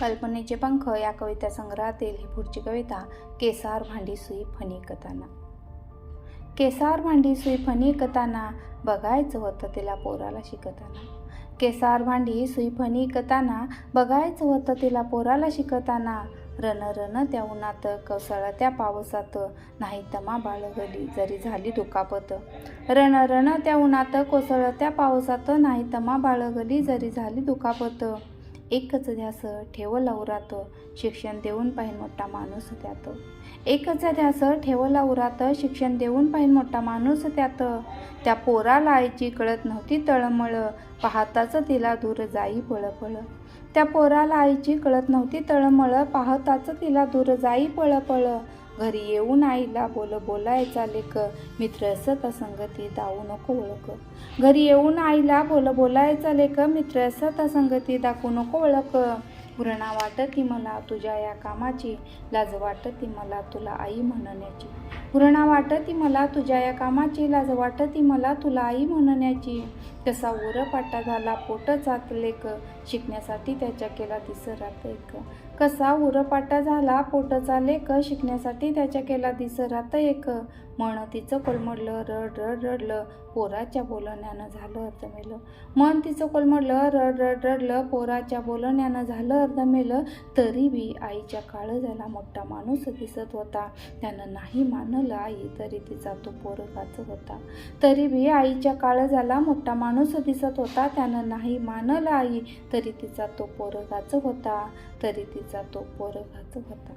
कल्पनेचे पंख या कविता संग्रहातील ही पुढची कविता केसार भांडी सुई फणी केसार भांडी सुई फणी बघायचं होतं तिला पोराला शिकताना. केसार भांडी सुई फणी बघायचं होतं तिला पोराला शिकताना. रन रन त्या उन्हात कवसाळा त्या पावसात नाही तमा बाळगली जरी झाली दुखापत. रण रण त्या उन्हात कोसळत्या पावसात नाही तमा बाळगली जरी झाली दुखापत. एकच ध्यास ठेव लवरात शिक्षण देऊन पाहिन मोठा माणूस त्यात. एकच ध्यास ठेव लवरात शिक्षण देऊन पाहिन मोठा माणूस त्यात. त्या पोराला आईची कळत नव्हती तळमळ पाहताच तिला दूर जाई पळपळ. त्या पोराला आईची कळत नव्हती तळमळ पाहताच तिला दूर जाई पळपळ. घरी येऊन आईला बोल बोलायचा लेख मित्र असत संगती दाऊ नको ओळख. घरी येऊन आईला बोल बोलायचा लेख मित्र असत संगती दाखवू नको ओळख. घृणा वाटती मला तुझ्या या कामाची. लाज वाटती मला तुला आई म्हणण्याची. घृणा वाटती मला तुझ्या या कामाची. लाज वाटती मला तुला आई म्हणण्याची. कसा उरपाटा झाला पोटचात लेख शिकण्यासाठी त्याच्या केला दिसरात एक कसा उरपाटा झाला पोटचा लेख शिकण्यासाठी त्याच्या केला दिसरात एक म्हण तिचं कोलमडलं रड रड रडलं पोराच्या बोलण्यानं झालं अर्धमेलं मन तिचं कोलमडलं रड रड रडलं पोराच्या बोलण्यानं झालं अर्धमेलं तरी बी आईच्या काळ झाला मोठा माणूस दिसत होता. त्यानं नाही मानलं आई तरी तिचा तो पोरकाच होता. तरी बी आईच्या काळ झाला मोठा माणूस दिसत होता त्यानं नाही मानला आई तरी तिचा तो पोरगाच होता तरी तिचा तो पोरगाच होता.